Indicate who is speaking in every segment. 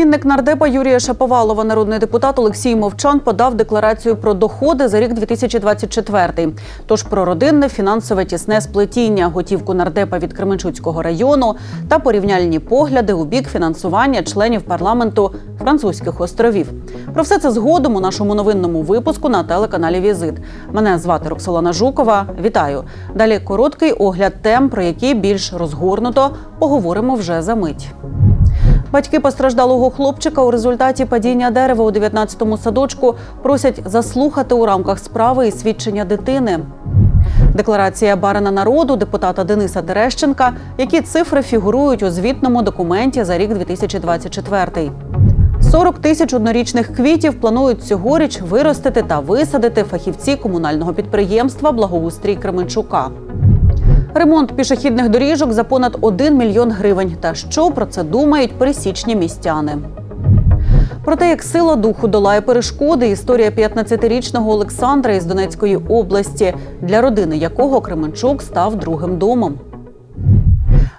Speaker 1: Племінник нардепа Юрія Шаповалова, народний депутат Олексій Мовчан, подав декларацію про доходи за рік 2024. Тож про родинне фінансове тісне сплетіння, готівку нардепа від Кременчуцького району та порівняльні погляди у бік фінансування членів парламенту французьких островів. Про все це згодом у нашому новинному випуску на телеканалі Візит. Мене звати Роксолана Жукова. Вітаю. Далі короткий огляд тем, про які більш розгорнуто поговоримо вже за мить. Батьки постраждалого хлопчика у результаті падіння дерева у 19-му садочку просять заслухати у рамках справи і свідчення дитини. Декларація барина народу депутата Дениса Терещенка, які цифри фігурують у звітному документі за рік 2024. 40 тисяч однорічних квітів планують цьогоріч виростити та висадити фахівці комунального підприємства Благоустрій Кременчука. Ремонт пішохідних доріжок за понад 1 мільйон гривень. Та що про це думають пересічні містяни? Про те, як сила духу долає перешкоди, історія 15-річного Олександра із Донецької області, для родини якого Кременчук став другим домом.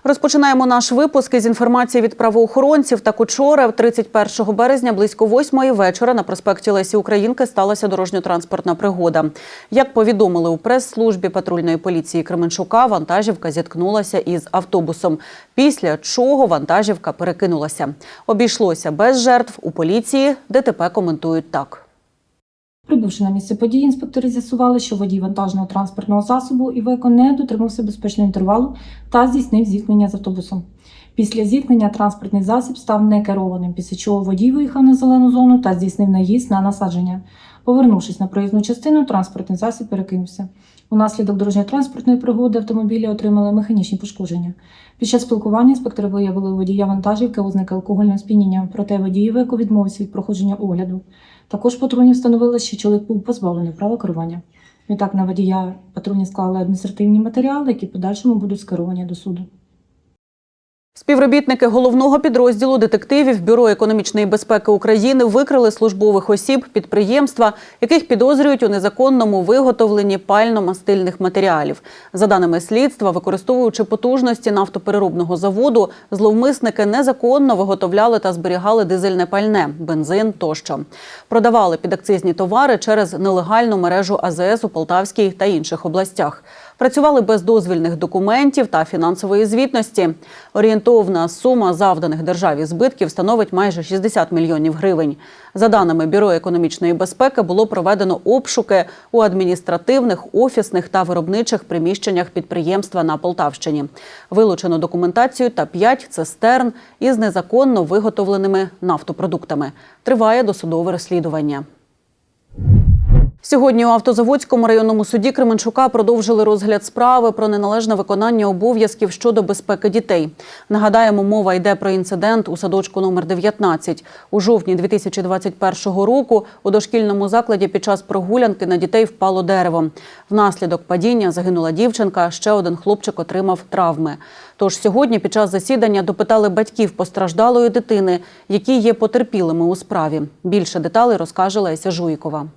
Speaker 1: Розпочинаємо наш випуск із інформації від правоохоронців. Так учора, 31 березня, близько 8 вечора, на проспекті Лесі Українки сталася дорожньо-транспортна пригода. Як повідомили у прес-службі патрульної поліції Кременчука, вантажівка зіткнулася із автобусом, після чого вантажівка перекинулася. Обійшлося без жертв. У поліції ДТП коментують так.
Speaker 2: Прибувши на місце події, інспектори з'ясували, що водій вантажного транспортного засобу Івеко не дотримався безпечного інтервалу та здійснив зіткнення з автобусом. Після зіткнення транспортний засіб став некерованим, після чого водій виїхав на зелену зону та здійснив наїзд на насадження. Повернувшись на проїзну частину, транспортний засіб перекинувся. Унаслідок дорожньо-транспортної пригоди автомобілі отримали механічні пошкодження. Під час спілкування інспектори виявили водія вантажівки ознаки алкогольного сп'яніння, проте водій Івеко відмовився від проходження огляду. Також патрульні встановили, що чоловік був позбавлений права керування. Відтак на водія патрульні склали адміністративні матеріали, які подальшому будуть скеровані до суду.
Speaker 1: Співробітники головного підрозділу детективів Бюро економічної безпеки України викрили службових осіб підприємства, яких підозрюють у незаконному виготовленні пально-мастильних матеріалів. За даними слідства, використовуючи потужності нафтопереробного заводу, зловмисники незаконно виготовляли та зберігали дизельне пальне, бензин тощо. Продавали підакцизні товари через нелегальну мережу АЗС у Полтавській та інших областях. Працювали без дозвільних документів та фінансової звітності. Орієнтовна сума завданих державі збитків становить майже 60 мільйонів гривень. За даними Бюро економічної безпеки, було проведено обшуки у адміністративних, офісних та виробничих приміщеннях підприємства на Полтавщині. Вилучено документацію та 5 цистерн із незаконно виготовленими нафтопродуктами. Триває досудове розслідування. Сьогодні у автозаводському районному суді Кременчука продовжили розгляд справи про неналежне виконання обов'язків щодо безпеки дітей. Нагадаємо, мова йде про інцидент у садочку номер 19. У жовтні 2021 року у дошкільному закладі під час прогулянки на дітей впало дерево. Внаслідок падіння загинула дівчинка, ще один хлопчик отримав травми. Тож сьогодні під час засідання допитали батьків постраждалої дитини, які є потерпілими у справі. Більше деталей розкаже Леся Жуйкова.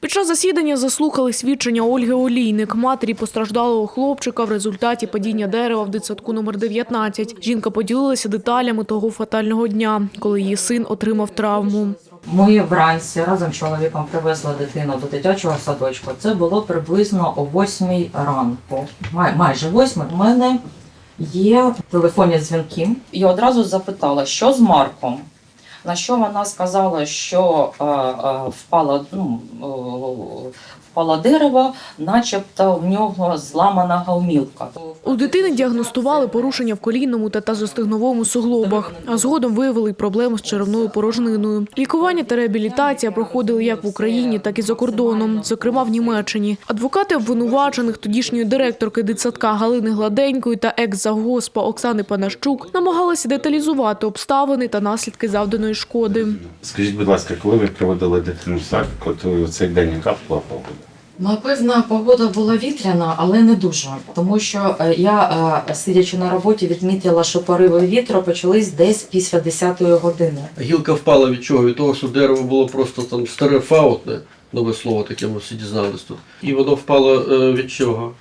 Speaker 3: Під час засідання заслухали свідчення Ольги Олійник, матері постраждалого хлопчика в результаті падіння дерева в дитсадку номер 19. Жінка поділилася деталями того фатального дня, коли її син отримав травму.
Speaker 4: Ми вранці разом з чоловіком привезли дитину до дитячого садочку. Це було приблизно о 8 ранку. Май, майже 8. У мене є телефонні дзвінки. І одразу запитала, що з Марком. На що вона сказала, що е, е, впало, ну, е, впало дерево, начебто в нього зламана гаумілка.
Speaker 3: У дитини діагностували порушення в колінному та тазостигновому суглобах, а згодом виявили й проблему з черевною порожниною. Лікування та реабілітація проходили як в Україні, так і за кордоном, зокрема в Німеччині. Адвокати обвинувачених тодішньої директорки дитсадка Галини Гладенької та екс-завгоспа Оксани Панащук намагалися деталізувати обставини та наслідки завданої шкоди.
Speaker 5: Скажіть, будь ласка, коли ви проводили дитину в садик, от у цей день яка була погода?
Speaker 4: Напевно, погода була вітряна, але не дуже. Тому що е, я, е, сидячи на роботі, відмітила, що пориви вітру почались десь після 10-ї години.
Speaker 5: Гілка впала від чого? Від того, що дерево було просто там старе фаутне, нове слово таке, ми всі дізнались тут. І воно впало е, від чого?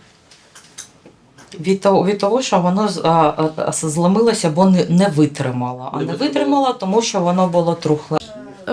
Speaker 4: Від того, від того що воно з- а, а, зломилося, бо не, не витримало. А
Speaker 5: Не витримало,
Speaker 4: тому що воно було трухле.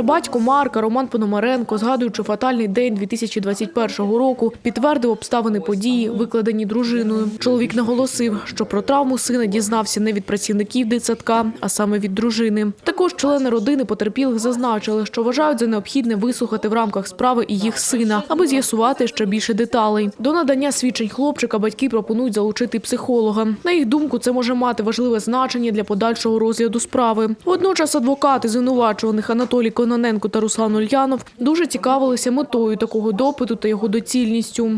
Speaker 3: Батько Марка Роман Пономаренко, згадуючи фатальний день 2021 року, підтвердив обставини події, викладені дружиною. Чоловік наголосив, що про травму сина дізнався не від працівників дитсадка, а саме від дружини. Також члени родини потерпілих зазначили, що вважають за необхідне вислухати в рамках справи і їх сина, аби з'ясувати ще більше деталей. До надання свідчень хлопчика батьки пропонують залучити психолога. На їх думку, це може мати важливе значення для подальшого розгляду справи. Водночас адвокати звинувачуваних Анатолій Кононенко та Руслан Ульянов дуже цікавилися метою такого допиту та його доцільністю.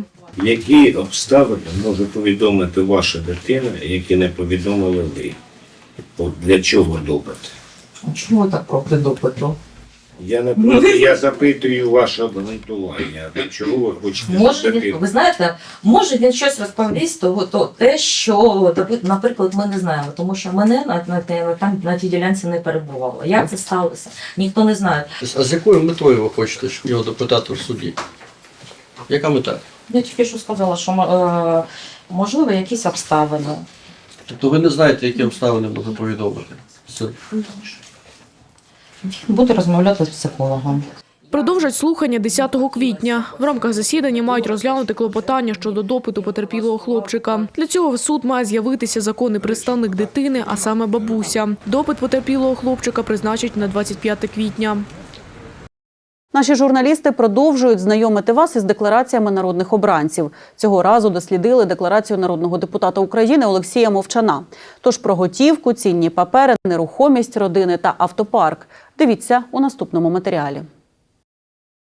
Speaker 6: Які обставини може повідомити ваша дитина, які не повідомили ви? От для чого допит?
Speaker 4: Чому так проти допиту?
Speaker 6: Я не проти, я запитую ваше обґрунтування. Чого ви хочете
Speaker 4: Може він, ви знаєте, може він щось розповість, то, то те, що наприклад, ми не знаємо, тому що мене на, на, на, там на тій ділянці не перебувало. Як це сталося? Ніхто не знає.
Speaker 5: А з якою метою ви хочете щоб його допитати в суді? Яка мета?
Speaker 4: Я тільки що сказала, що е, можливо якісь обставини.
Speaker 5: Тобто ви не знаєте, які обставини можна повідомити. Все.
Speaker 4: Буду розмовляти з психологом.
Speaker 3: Продовжать слухання 10 квітня. В рамках засідання мають розглянути клопотання щодо допиту потерпілого хлопчика. Для цього в суд має з'явитися законний представник дитини, а саме бабуся. Допит потерпілого хлопчика призначить на 25 квітня.
Speaker 1: Наші журналісти продовжують знайомити вас із деклараціями народних обранців. Цього разу дослідили декларацію народного депутата України Олексія Мовчана. Тож про готівку, цінні папери, нерухомість родини та автопарк. Дивіться у наступному матеріалі.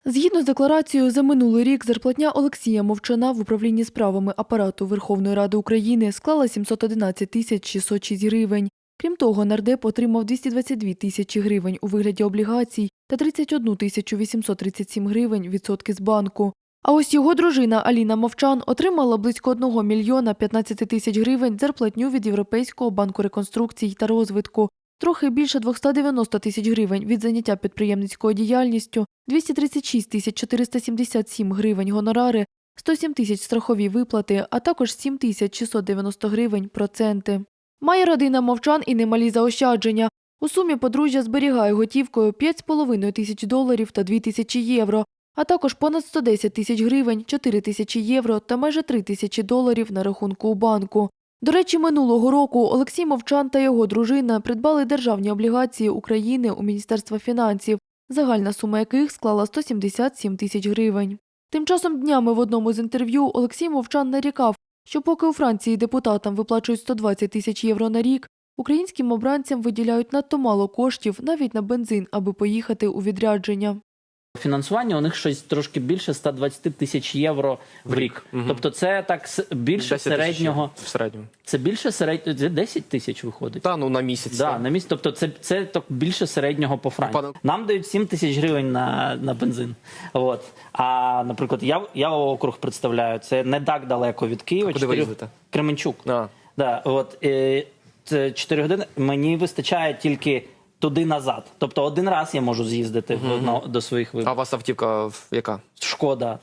Speaker 7: Згідно з декларацією, за минулий рік зарплатня Олексія Мовчана в управлінні справами апарату Верховної Ради України склала 711 тисяч 606 гривень. Крім того, нардеп отримав 222 тисячі гривень у вигляді облігацій та 31 тисячу 837 гривень відсотки з банку. А ось його дружина Аліна Мовчан отримала близько 1 мільйона 15 тисяч гривень зарплатню від Європейського банку реконструкцій та розвитку, трохи більше 290 тисяч гривень від заняття підприємницькою діяльністю, 236 тисяч 477 гривень гонорари, 107 тисяч страхові виплати, а також 7 тисяч 690 гривень проценти. Має родина мовчан і немалі заощадження. У сумі подружжя зберігає готівкою 5,5 тисяч доларів та 2 тисячі євро, а також понад 110 тисяч гривень, 4 тисячі євро та майже 3 тисячі доларів на рахунку у банку. До речі, минулого року Олексій Мовчан та його дружина придбали державні облігації України у Міністерства фінансів, загальна сума яких склала 177 тисяч гривень. Тим часом днями в одному з інтерв'ю Олексій Мовчан нарікав, що поки у Франції депутатам виплачують 120 тисяч євро на рік, українським обранцям виділяють надто мало коштів навіть на бензин, аби поїхати у відрядження.
Speaker 8: Фінансування у них щось трошки більше 120 тисяч євро в рік.
Speaker 9: Мгм.
Speaker 8: Тобто це так більше середнього.
Speaker 9: В середньому.
Speaker 8: Це більше середнього. Це 10 тисяч виходить.
Speaker 9: Та ну на місяць.
Speaker 8: Да,
Speaker 9: так.
Speaker 8: на місць. Тобто це, це так більше середнього по Франції.
Speaker 9: Пане-
Speaker 8: Нам дають 7 тисяч гривень на, на бензин. От. А, наприклад, я, я округ представляю, це не так далеко від Києва.
Speaker 9: Куди ви їздите?
Speaker 8: Кременчук.
Speaker 9: А.
Speaker 8: Да, от, е, це 4 години. Мені вистачає тільки туди-назад. Тобто один раз я можу з'їздити в- на- до своїх
Speaker 9: А
Speaker 8: виборів.
Speaker 9: у вас автівка в- яка?
Speaker 8: Шкода.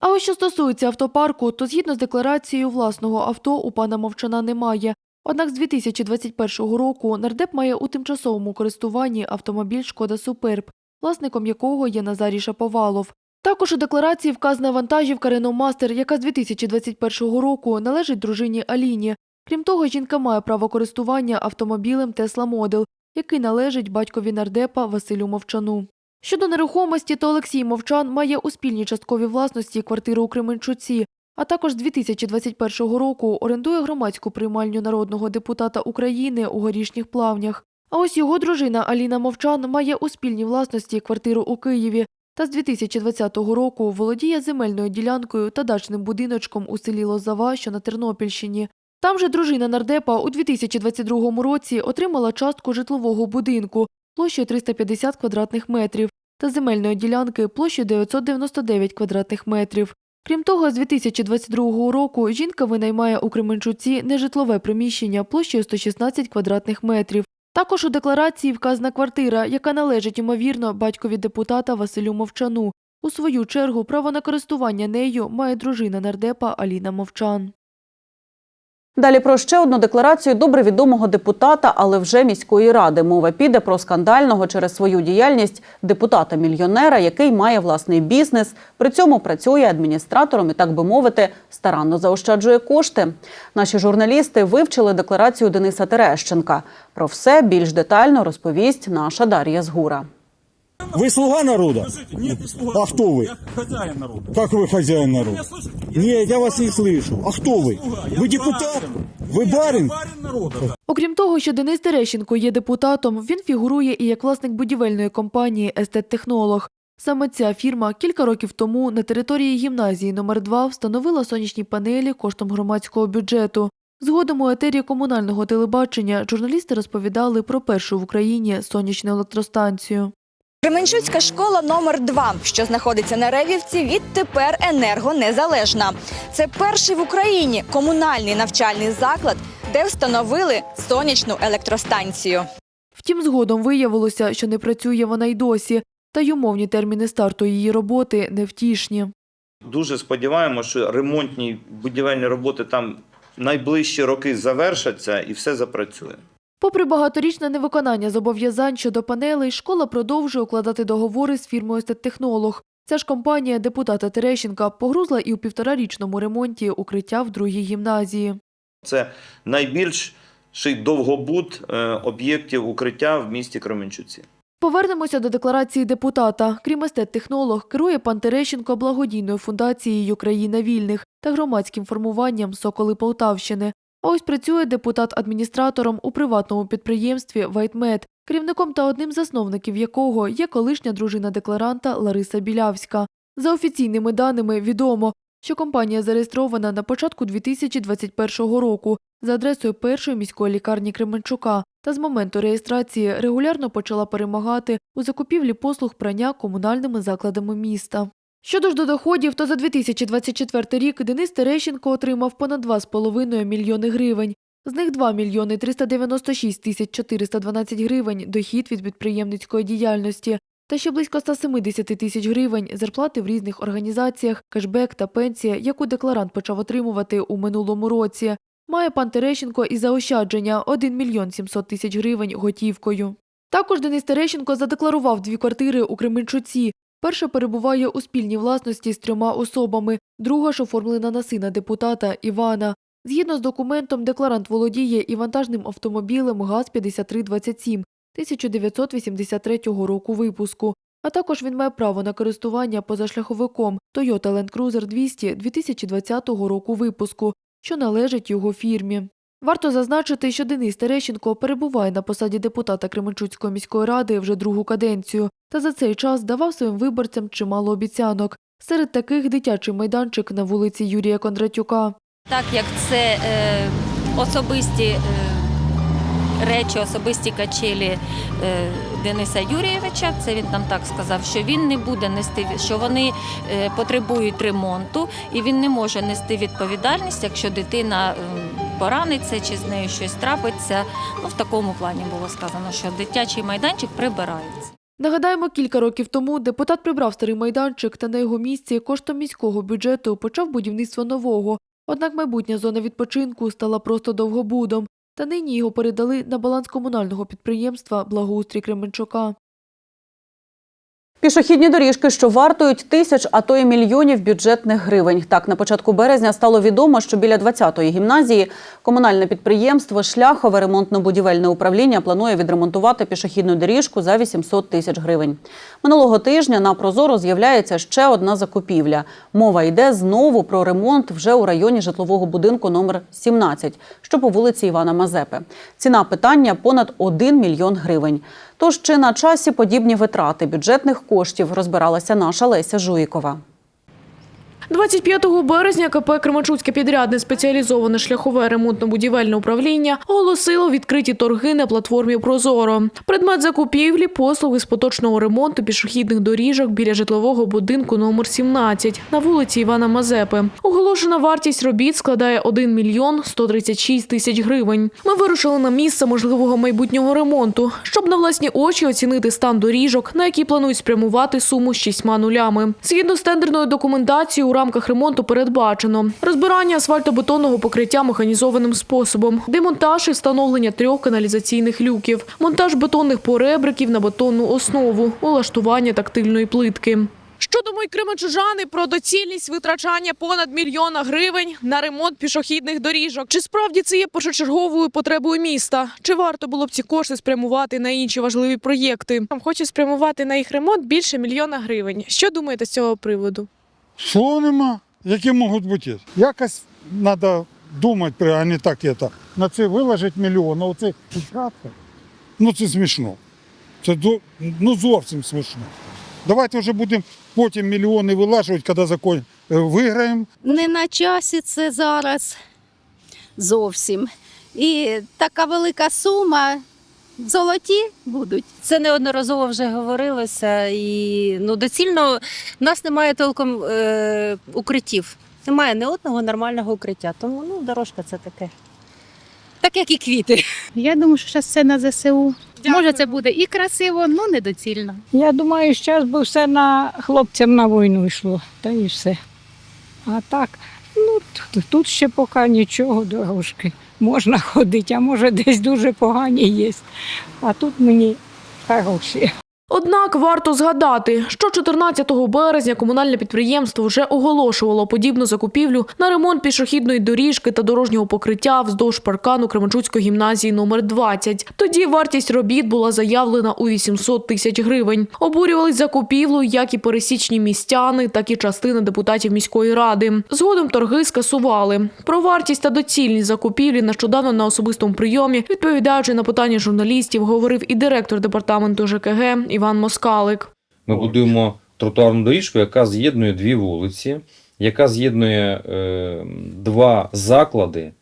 Speaker 7: А ось що стосується автопарку, то згідно з декларацією власного авто у пана Мовчана немає. Однак з 2021 року нардеп має у тимчасовому користуванні автомобіль «Шкода Суперб», власником якого є Назарій Шаповалов. Також у декларації вказана вантажівка Renault Master, яка з 2021 року належить дружині Аліні. Крім того, жінка має право користування автомобілем Tesla Model, який належить батькові нардепа Василю Мовчану. Щодо нерухомості, то Олексій Мовчан має у спільній частковій власності квартиру у Кременчуці, а також з 2021 року орендує громадську приймальню народного депутата України у горішніх плавнях. А ось його дружина Аліна Мовчан має у спільній власності квартиру у Києві та з 2020 року володіє земельною ділянкою та дачним будиночком у селі Лозава, що на Тернопільщині. Там же дружина нардепа у 2022 році отримала частку житлового будинку площею 350 квадратних метрів та земельної ділянки площею 999 квадратних метрів. Крім того, з 2022 року жінка винаймає у Кременчуці нежитлове приміщення площею 116 квадратних метрів. Також у декларації вказана квартира, яка належить, ймовірно, батькові депутата Василю Мовчану. У свою чергу право на користування нею має дружина нардепа Аліна Мовчан.
Speaker 1: Далі про ще одну декларацію добре відомого депутата, але вже міської ради. Мова піде про скандального через свою діяльність депутата-мільйонера, який має власний бізнес. При цьому працює адміністратором і, так би мовити, старанно заощаджує кошти. Наші журналісти вивчили декларацію Дениса Терещенка. Про все більш детально розповість наша Дар'я Згура.
Speaker 10: Вы слуга народа?
Speaker 11: Нет, не слуга.
Speaker 10: А кто вы?
Speaker 11: Я хозяин народа.
Speaker 10: Как вы хозяин народа?
Speaker 11: Меня слышите?
Speaker 10: Нет, я вас не слышу. А кто вы?
Speaker 11: слуга, я
Speaker 10: Вы депутат?
Speaker 11: барин.
Speaker 10: Вы
Speaker 11: Нет,
Speaker 10: барин?
Speaker 11: я барин народа. да.
Speaker 7: Окрім того, що Денис Терещенко є депутатом, він фігурує і як власник будівельної компанії «Естет-технолог». Саме ця фірма кілька років тому на території гімназії номер 2 встановила сонячні панелі коштом громадського бюджету. Згодом у етері комунального телебачення журналісти розповідали про першу в Україні сонячну електростанцію.
Speaker 12: Кременчуцька школа номер 2 що знаходиться на Ревівці, відтепер енергонезалежна. Це перший в Україні комунальний навчальний заклад, де встановили сонячну електростанцію.
Speaker 7: Втім, згодом виявилося, що не працює вона й досі, та й умовні терміни старту її роботи невтішні.
Speaker 13: Дуже сподіваємося, що ремонтні будівельні роботи там найближчі роки завершаться і все запрацює.
Speaker 7: Попри багаторічне невиконання зобов'язань щодо панелей, школа продовжує укладати договори з фірмою «Естет-технолог». Ця ж компанія депутата Терещенка погрузла і у півторарічному ремонті укриття в другій гімназії.
Speaker 13: Це найбільший довгобуд е, об'єктів укриття в місті Кременчуці.
Speaker 7: Повернемося до декларації депутата. Крім естет-технолог, керує пан Терещенко благодійною фундацією Країна вільних та громадським формуванням Соколи Полтавщини. А ось працює депутат адміністратором у приватному підприємстві Вайтмед, керівником та одним з засновників якого є колишня дружина декларанта Лариса Білявська. За офіційними даними відомо, що компанія зареєстрована на початку 2021 року за адресою першої міської лікарні Кременчука та з моменту реєстрації регулярно почала перемагати у закупівлі послуг прання комунальними закладами міста. Щодо ж до доходів, то за 2024 рік Денис Терещенко отримав понад 2,5 мільйони гривень. З них 2 мільйони 396 тисяч 412 гривень – дохід від підприємницької діяльності, та ще близько 170 тисяч гривень – зарплати в різних організаціях, кешбек та пенсія, яку декларант почав отримувати у минулому році. Має пан Терещенко і заощадження – 1 мільйон 700 тисяч гривень готівкою. Також Денис Терещенко задекларував дві квартири у Кременчуці. Перша перебуває у спільній власності з трьома особами, друга ж оформлена на сина депутата Івана. Згідно з документом, декларант володіє і вантажним автомобілем ГАЗ-5327 1983 року випуску, а також він має право на користування позашляховиком Toyota Land Cruiser 200 2020 року випуску, що належить його фірмі. Варто зазначити, що Денис Терещенко перебуває на посаді депутата Кременчуцької міської ради вже другу каденцію, та за цей час давав своїм виборцям чимало обіцянок. Серед таких дитячий майданчик на вулиці Юрія Кондратюка.
Speaker 14: Так як це е, особисті е, речі, особисті качелі е, Дениса Юрійовича, це він нам так сказав, що він не буде нести, що вони е, потребують ремонту, і він не може нести відповідальність, якщо дитина е, пораниться чи з нею щось трапиться. Ну, в такому плані було сказано, що дитячий майданчик прибирається.
Speaker 7: Нагадаємо, кілька років тому депутат прибрав старий майданчик та на його місці коштом міського бюджету почав будівництво нового. Однак майбутня зона відпочинку стала просто довгобудом, та нині його передали на баланс комунального підприємства Благоустрій Кременчука.
Speaker 1: Пішохідні доріжки, що вартують тисяч, а то й мільйонів бюджетних гривень. Так, на початку березня стало відомо, що біля 20-ї гімназії комунальне підприємство Шляхове ремонтно-будівельне управління планує відремонтувати пішохідну доріжку за 800 тисяч гривень. Минулого тижня на Прозоро з'являється ще одна закупівля. Мова йде знову про ремонт вже у районі житлового будинку номер 17, що по вулиці Івана Мазепи. Ціна питання понад 1 мільйон гривень. Тож чи на часі подібні витрати бюджетних коштів розбиралася наша Леся Жуїкова.
Speaker 3: 25 березня КП Кременчуцьке підрядне спеціалізоване шляхове ремонтно-будівельне управління оголосило відкриті торги на платформі Прозоро. Предмет закупівлі послуги з поточного ремонту пішохідних доріжок біля житлового будинку номер 17 на вулиці Івана Мазепи. Оголошена вартість робіт складає 1 мільйон 136 тисяч гривень. Ми вирушили на місце можливого майбутнього ремонту, щоб на власні очі оцінити стан доріжок, на які планують спрямувати суму з шістьма нулями. Згідно з тендерною документацією, рамках ремонту передбачено розбирання асфальтобетонного покриття механізованим способом, демонтаж і встановлення трьох каналізаційних люків, монтаж бетонних поребриків на бетонну основу, улаштування тактильної плитки. Що думають кременчужани про доцільність витрачання понад мільйона гривень на ремонт пішохідних доріжок? Чи справді це є першочерговою потребою міста? Чи варто було б ці кошти спрямувати на інші важливі проєкти? Хочу спрямувати на їх ремонт більше мільйона гривень. Що думаєте з цього приводу?
Speaker 10: Що нема? Які можуть бути? Якось треба думати, а не так це. На це виложити мільйон, а оце кратко. Ну це смішно. Це ну, зовсім смішно. Давайте вже будемо потім мільйони вилажувати, коли закон е, виграємо.
Speaker 15: Не на часі це зараз зовсім. І така велика сума золоті будуть.
Speaker 16: Це неодноразово вже говорилося, і ну доцільно в нас немає толком е, укриттів. Немає ні одного нормального укриття. Тому ну дорожка це таке. Так як і квіти.
Speaker 15: Я думаю, що зараз це на ЗСУ. Може, це буде і красиво, але недоцільно.
Speaker 17: Я думаю, зараз би все на хлопцям на війну йшло, та і все. А так, ну тут ще поки нічого дорожки. Можна ходити, а може десь дуже погані є. А тут мені хороші.
Speaker 3: Однак варто згадати, що 14 березня комунальне підприємство вже оголошувало подібну закупівлю на ремонт пішохідної доріжки та дорожнього покриття вздовж паркану Кременчуцької гімназії номер 20. Тоді вартість робіт була заявлена у 800 тисяч гривень. Обурювались закупівлю як і пересічні містяни, так і частина депутатів міської ради. Згодом торги скасували. Про вартість та доцільність закупівлі нещодавно на особистому прийомі, відповідаючи на питання журналістів, говорив і директор департаменту ЖКГ Іван Москалик.
Speaker 18: Ми будуємо тротуарну доріжку, яка з'єднує дві вулиці, яка з'єднує е, два заклади,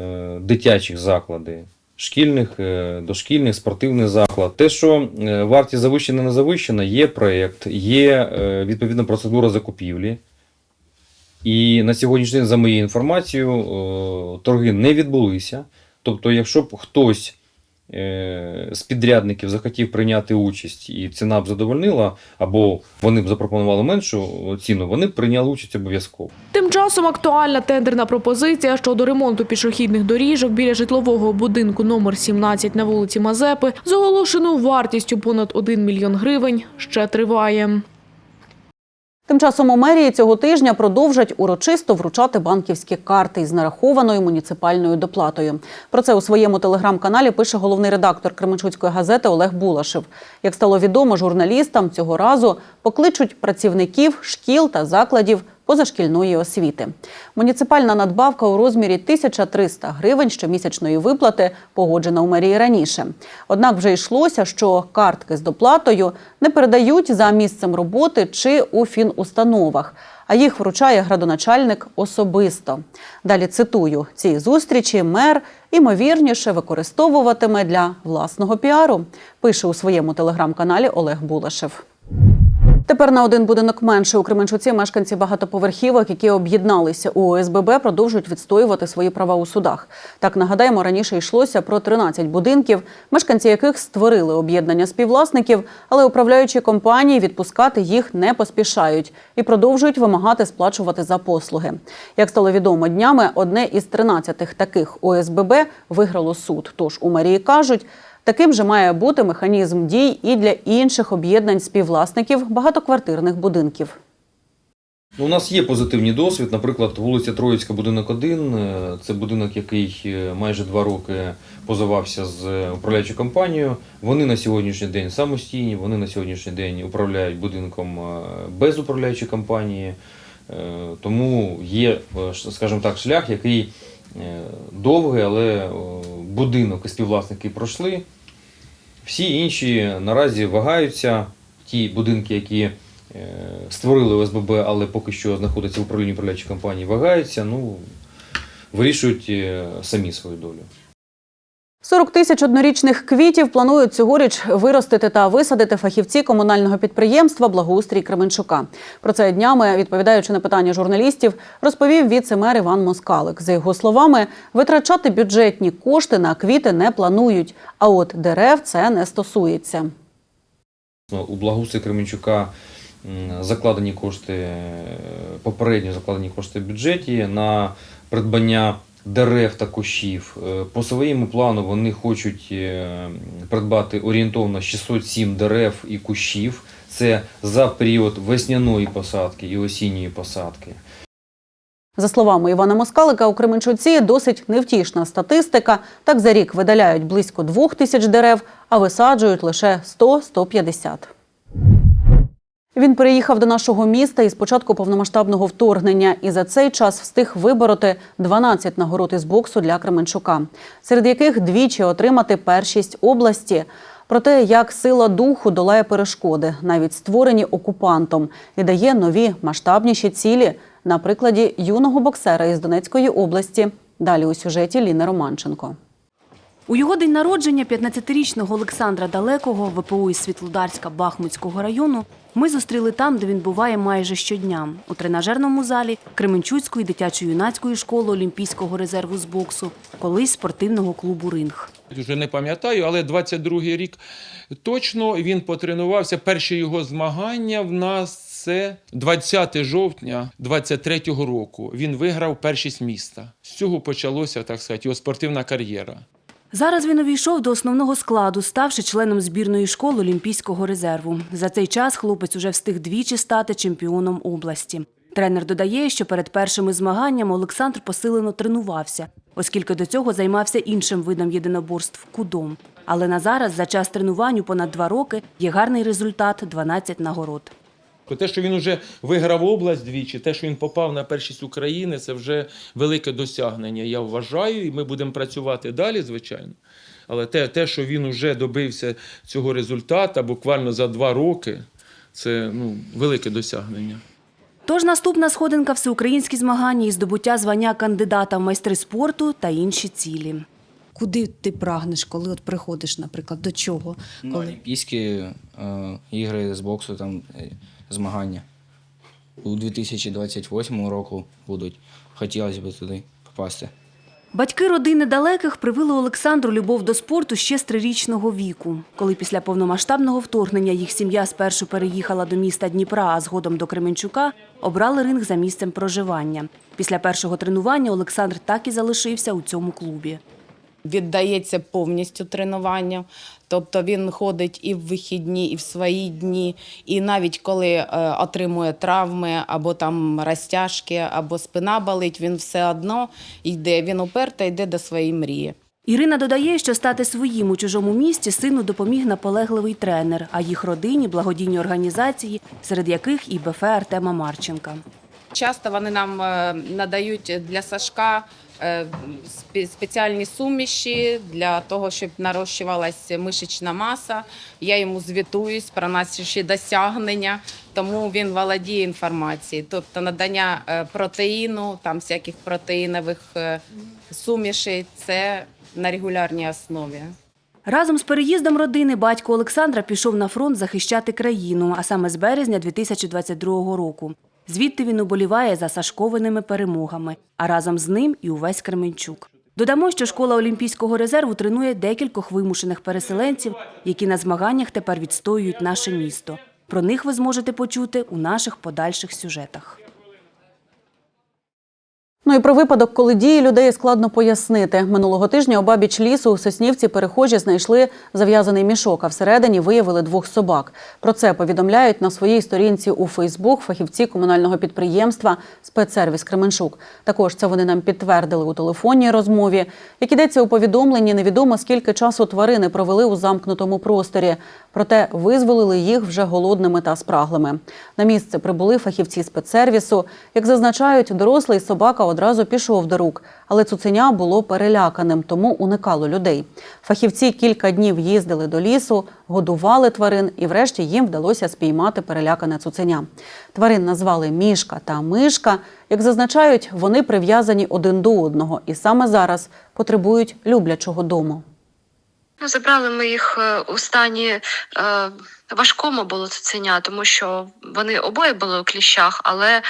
Speaker 18: е, дитячих заклади, шкільних, е, дошкільних, спортивний заклад. Те, що е, вартість завищена, не завищена, є проєкт, є е, відповідна процедура закупівлі. І на сьогоднішній день, за моєю інформацією, торги не відбулися. Тобто, якщо б хтось з підрядників захотів прийняти участь і ціна б задовольнила, або вони б запропонували меншу ціну, вони б прийняли участь обов'язково.
Speaker 3: Тим часом актуальна тендерна пропозиція щодо ремонту пішохідних доріжок біля житлового будинку номер 17 на вулиці Мазепи з оголошеною вартістю понад 1 мільйон гривень ще триває.
Speaker 1: Тим часом у мерії цього тижня продовжать урочисто вручати банківські карти із нарахованою муніципальною доплатою. Про це у своєму телеграм-каналі пише головний редактор Кременчуцької газети Олег Булашев. Як стало відомо, журналістам цього разу покличуть працівників шкіл та закладів позашкільної освіти. Муніципальна надбавка у розмірі 1300 гривень щомісячної виплати погоджена у мерії раніше. Однак вже йшлося, що картки з доплатою не передають за місцем роботи чи у фінустановах, а їх вручає градоначальник особисто. Далі цитую: ці зустрічі мер імовірніше використовуватиме для власного піару. Пише у своєму телеграм-каналі Олег Булашев. Тепер на один будинок менше у Кременчуці мешканці багатоповерхівок, які об'єдналися у ОСББ, продовжують відстоювати свої права у судах. Так нагадаємо, раніше йшлося про 13 будинків, мешканці яких створили об'єднання співвласників, але управляючі компанії відпускати їх не поспішають і продовжують вимагати сплачувати за послуги. Як стало відомо днями, одне із 13 таких ОСББ виграло суд. Тож у мерії кажуть. Таким же має бути механізм дій і для інших об'єднань співвласників багатоквартирних будинків.
Speaker 18: Ну, У нас є позитивний досвід. Наприклад, вулиця Троїцька, будинок 1. е, Це будинок, який е, майже два роки позивався з управляючою компанією. Вони на сьогоднішній день самостійні, вони на сьогоднішній день управляють будинком е, без управляючої компанії. Е, Тому є, е, скажімо так, шлях, який е, довгий, але е, будинок і співвласники пройшли. Всі інші наразі вагаються. Ті будинки, які е, створили ОСББ, але поки що знаходяться в управлінні управляючої компанії, вагаються, ну, вирішують е, самі свою долю.
Speaker 1: 40 тисяч однорічних квітів планують цьогоріч виростити та висадити фахівці комунального підприємства Благоустрій Кременчука. Про це днями, відповідаючи на питання журналістів, розповів віце-мер Іван Москалик. За його словами, витрачати бюджетні кошти на квіти не планують. А от дерев це не стосується.
Speaker 18: У благоустрій Кременчука закладені кошти, е, попередньо закладені кошти в бюджеті на придбання дерев та кущів. Е, По своєму плану вони хочуть е, придбати орієнтовно 607 дерев і кущів. Це за період весняної посадки і осінньої посадки.
Speaker 1: За словами Івана Москалика, у Кременчуці досить невтішна статистика. Так за рік видаляють близько двох тисяч дерев, а висаджують лише 100-150. Він переїхав до нашого міста із початку повномасштабного вторгнення і за цей час встиг вибороти 12 нагород із боксу для Кременчука, серед яких двічі отримати першість області. Про те, як сила духу долає перешкоди, навіть створені окупантом, і дає нові масштабніші цілі на прикладі юного боксера із Донецької області. Далі у сюжеті Ліни Романченко.
Speaker 19: У його день народження 15-річного Олександра Далекого, ВПУ із Світлодарська Бахмутського району, ми зустріли там, де він буває майже щодня – у тренажерному залі Кременчуцької дитячо-юнацької школи Олімпійського резерву з боксу, колись спортивного клубу Ринг.
Speaker 20: Вже не пам'ятаю, але 22-й рік точно він потренувався. Перші його змагання в нас це 20 жовтня 23-го року. Він виграв першість міста. З цього почалося, так сказати, його спортивна кар'єра.
Speaker 19: Зараз він увійшов до основного складу, ставши членом збірної школи Олімпійського резерву. За цей час хлопець уже встиг двічі стати чемпіоном області. Тренер додає, що перед першими змаганнями Олександр посилено тренувався, оскільки до цього займався іншим видом єдиноборств кудом. Але на зараз, за час тренувань у понад два роки, є гарний результат – 12 нагород.
Speaker 20: Те, що він вже виграв область двічі, те, що він попав на першість України, це вже велике досягнення. Я вважаю, і ми будемо працювати далі, звичайно. Але те, те що він вже добився цього результату буквально за два роки, це ну, велике досягнення.
Speaker 19: Тож наступна сходинка – всеукраїнські змагання і здобуття звання кандидата в майстри спорту та інші цілі.
Speaker 21: Куди ти прагнеш, коли от приходиш, наприклад, до чого?
Speaker 22: Ну,
Speaker 21: Коли?
Speaker 22: Олімпійські е, ігри з боксу, там е, змагання. У 2028 року будуть. Хотілося б туди попасти.
Speaker 19: Батьки родини далеких привили Олександру любов до спорту ще з трирічного віку. Коли після повномасштабного вторгнення їх сім'я спершу переїхала до міста Дніпра, а згодом до Кременчука, обрали ринг за місцем проживання. Після першого тренування Олександр так і залишився у цьому клубі.
Speaker 23: Віддається повністю тренуванню. Тобто він ходить і в вихідні, і в свої дні. І навіть коли е, отримує травми або там розтяжки, або спина болить, він все одно йде. Він уперто йде до своєї мрії.
Speaker 19: Ірина додає, що стати своїм у чужому місті сину допоміг наполегливий тренер, а їх родині благодійні організації, серед яких і БФ Артема Марченка.
Speaker 23: Часто вони нам е, надають для Сашка спеціальні суміші для того, щоб нарощувалася мишечна маса. Я йому звітуюсь про наші досягнення, тому він володіє інформацією. Тобто надання е, протеїну, там всяких протеїнових е, сумішей це на регулярній основі.
Speaker 19: Разом з переїздом родини батько Олександра пішов на фронт захищати країну, а саме з березня 2022 року. Звідти він уболіває за Сашковиними перемогами, а разом з ним і увесь Кременчук. Додамо, що школа Олімпійського резерву тренує декількох вимушених переселенців, які на змаганнях тепер відстоюють наше місто. Про них ви зможете почути у наших подальших сюжетах.
Speaker 1: Ну і про випадок, коли дії людей складно пояснити. Минулого тижня обабіч лісу у Соснівці перехожі знайшли зав'язаний мішок, а всередині виявили двох собак. Про це повідомляють на своїй сторінці у Фейсбук фахівці комунального підприємства «Спецсервіс Кременчук». Також це вони нам підтвердили у телефонній розмові. Як ідеться у повідомленні, невідомо скільки часу тварини провели у замкнутому просторі. Проте визволили їх вже голодними та спраглими. На місце прибули фахівці спецсервісу. Як зазначають, дорослий собака одразу пішов до рук, але цуценя було переляканим, тому уникало людей. Фахівці кілька днів їздили до лісу, годували тварин, і врешті їм вдалося спіймати перелякане цуценя. Тварин назвали мішка та мишка. Як зазначають, вони прив'язані один до одного і саме зараз потребують люблячого дому.
Speaker 24: Ну, забрали ми їх е, у стані е, важкому було цуценя, тому що вони обоє були у кліщах, але е,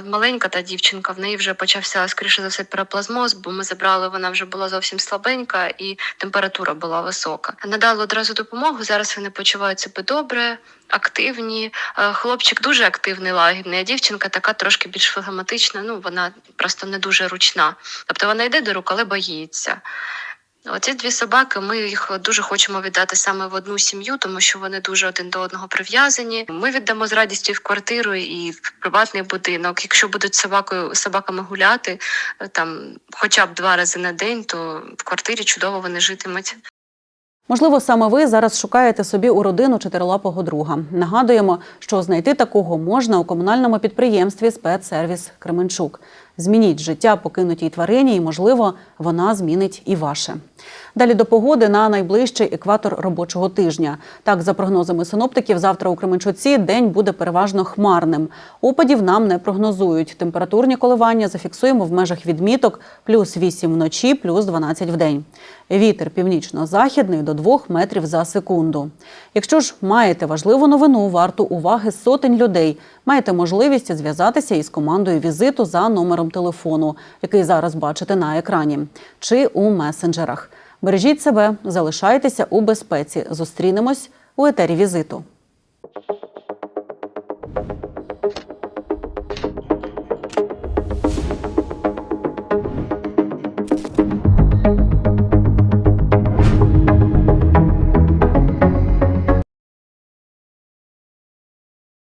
Speaker 24: маленька та дівчинка, в неї вже почався, скоріше за все, переплазмоз, бо ми забрали, вона вже була зовсім слабенька і температура була висока. Надали одразу допомогу. Зараз вони почувають себе добре. Активні, Е, хлопчик дуже активний, лагідний, а дівчинка така трошки більш флегматична. Ну вона просто не дуже ручна. Тобто вона йде до рук, але боїться. Оці дві собаки, ми їх дуже хочемо віддати саме в одну сім'ю, тому що вони дуже один до одного прив'язані. Ми віддамо з радістю в квартиру, і в приватний будинок. Якщо будуть собакою собаками гуляти е, там хоча б два рази на день, то в квартирі чудово вони житимуть.
Speaker 1: Можливо, саме ви зараз шукаєте собі у родину чотирилапого друга. Нагадуємо, що знайти такого можна у комунальному підприємстві спецсервіс Кременчук. Змініть життя покинутій тварині, і можливо, вона змінить і ваше. Далі до погоди на найближчий екватор робочого тижня. Так, за прогнозами синоптиків, завтра у Кременчуці день буде переважно хмарним. Опадів нам не прогнозують. Температурні коливання зафіксуємо в межах відміток плюс 8 вночі, плюс 12 в день. Вітер північно-західний до 2 метрів за секунду. Якщо ж маєте важливу новину, варту уваги сотень людей, маєте можливість зв'язатися із командою візиту за номером телефону, який зараз бачите на екрані, чи у месенджерах. Бережіть себе, залишайтеся у безпеці. Зустрінемось у етері візиту.